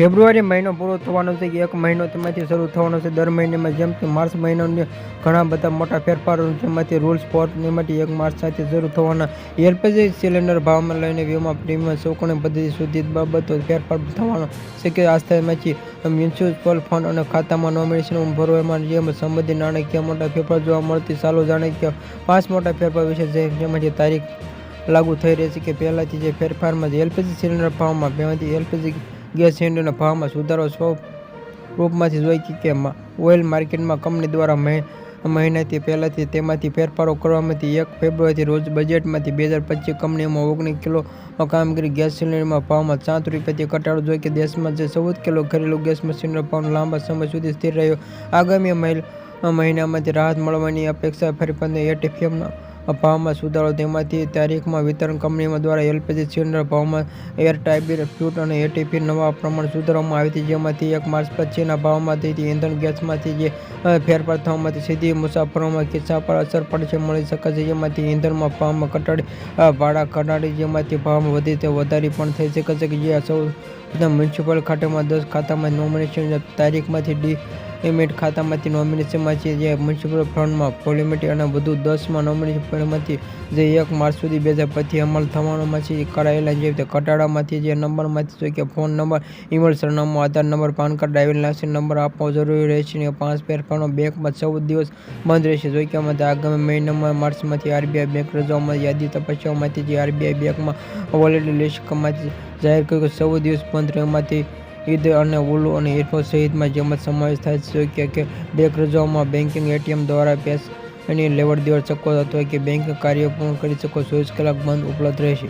ફેબ્રુઆરી મહિનો પૂરો થવાનો છે. એક મહિનો તેમાંથી શરૂ થવાનો છે. દર મહિનામાં જેમ કે માર્ચ મહિનાની ઘણા બધા મોટા ફેરફારો જેમાંથી રૂલ્સ સ્પોર્ટ એમાંથી એક માર્ચ સાથે શરૂ થવાના એલપીજી સિલિન્ડર ભાવમાં લઈને વીમા પ્રીમિયમ ચૂકવણી પદ્ધતિ સુધી બાબતો ફેરફાર થવાનો છે કે આસ્થામાંથી મ્યુચ્યુઅલ ફંડ અને ખાતામાં નોમિનેશન ભરવામાં જેમ સંબંધિત નાણાકીય મોટા ફેરફાર જોવા મળતી ચાલુ જાણે કે પાંચ મોટા ફેરફાર વિશે છે જેમાંથી તારીખ લાગુ થઈ રહી છે કે પહેલાંથી જે ફેરફારમાં એલપીજી સિલિન્ડર ભાવમાં પહેલાંથી એલપીજી ગેસ સિલિન્ડરના ભાવમાં સુધારો સ્વરૂપમાંથી જોઈ કે ઓઇલ માર્કેટમાં કંપની દ્વારા મહિ મહિનાથી પહેલાંથી તેમાંથી ફેરફારો કરવામાંથી એક ફેબ્રુઆરીથી રોજ બજેટમાંથી બે હજાર પચીસ કંપનીઓમાં ઓગણીસ કિલો કામગીરી ગેસ સિલિન્ડરમાં ભાવમાં સાત રૂપિયાથી ઘટાડો જોઈ કે દેશમાં જે ચૌદ કિલો ઘરેલું ગેસમાં સિલિન્ડર ભાવ લાંબા સમય સુધી સ્થિર રહ્યો. આગામી મહિનામાંથી રાહત મળવાની અપેક્ષા ફરી પંદર એટીએફના ભાવમાં સુધારો તેમાંથી તારીખમાં વિતરણ કંપનીઓ દ્વારા એલપીજી સિલિન્ડર ભાવમાં એરટાઇટ ફ્યુટ અને એટીપી નવા પ્રમાણ સુધારવામાં આવી હતી, જેમાંથી એક માર્ચ પછીના ભાવમાંથી ઇંધણ ગેસમાંથી જે ફેરફાર થવામાંથી સીધી મુસાફરોમાં કિસ્સા પર અસર પડશે મળી શકે છે. જેમાંથી ઇંધણમાં ભાવમાં ઘટાડી ભાડા ઘટાડી, જેમાંથી ભાવમાં વધી તે વધારી પણ થઈ શકે છે કે જે સૌ મ્યુનિસિપલ ખાતામાં દસ ખાતામાં નોમિનેશન તારીખમાંથી ડી એમિટ ખાતામાંથી નોમિનેશનમાંથી જે મ્યુનિસિપલ ફંડમાં પોલિમેટી અને વધુ દસમાં નોમિનેશનમાંથી જે એક માર્ચ સુધી બે હજાર પછી અમલ થવાનોમાંથી કરાયેલા જે રીતે ઘટાડામાંથી જે નંબરમાંથી જોઈએ કે ફોન નંબર ઈમેલ સરનામું, Aadhaar number PAN card driving licence number આપવો જરૂરી રહેશે અને પાંચ ફેરફારનો બેંકમાં ચૌદ દિવસ બંધ રહેશે. જોઈ કે આગામી મહિનામાં માર્ચમાંથી આરબીઆઈ બેંક રજાઓમાં યાદી તપાસવામાંથી જે આરબીઆઈ બેંકમાં વોલેટ લિસ્ટમાંથી જાહેર કર્યું કે ચૌદ દિવસ બંધ રહેવામાંથી ઈદ અને ઉલુ અને ઈરફો સહિતમાં જેમાં સમાવેશ થાય છે કે બેંક રજાઓમાં બેન્કિંગ એટીએમ દ્વારા પૈસાની લેવડ દેવડ શકો અથવા કે બેંક કાર્ય પૂર્ણ કરી શકો, ચોવીસ કલાક બંધ ઉપલબ્ધ રહેશે.